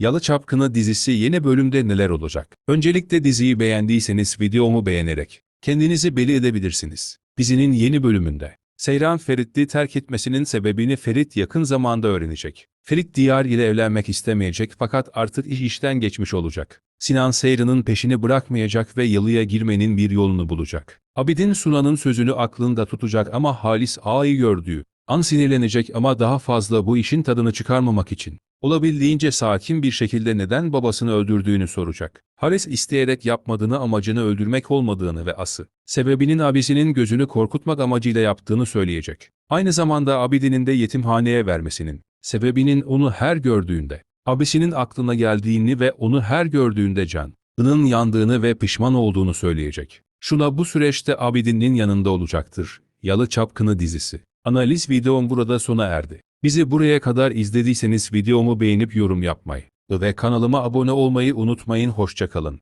Yalı Çapkını dizisi yeni bölümde neler olacak? Öncelikle diziyi beğendiyseniz videomu beğenerek kendinizi belli edebilirsiniz. Dizinin yeni bölümünde Seyran Ferit'i terk etmesinin sebebini Ferit yakın zamanda öğrenecek. Ferit Diyar ile evlenmek istemeyecek fakat artık iş işten geçmiş olacak. Sinan Seyran'ın peşini bırakmayacak ve yalıya girmenin bir yolunu bulacak. Abidin Sunan'ın sözünü aklında tutacak ama Halis Ağa'yı gördüğü an sinirlenecek ama daha fazla bu işin tadını çıkarmamak için. Olabildiğince sakin bir şekilde neden babasını öldürdüğünü soracak. Halis isteyerek yapmadığını amacını öldürmek olmadığını ve ası, sebebinin abisinin gözünü korkutmak amacıyla yaptığını söyleyecek. Aynı zamanda abidinin de yetimhaneye vermesinin, sebebinin onu her gördüğünde, abisinin aklına geldiğini ve onu her gördüğünde can, ının yandığını ve pişman olduğunu söyleyecek. Şuna bu süreçte Abidin'in yanında olacaktır. Yalı Çapkını dizisi. Analiz videom burada sona erdi. Bizi buraya kadar izlediyseniz videomu beğenip yorum yapmayı ve kanalıma abone olmayı unutmayın. Hoşçakalın.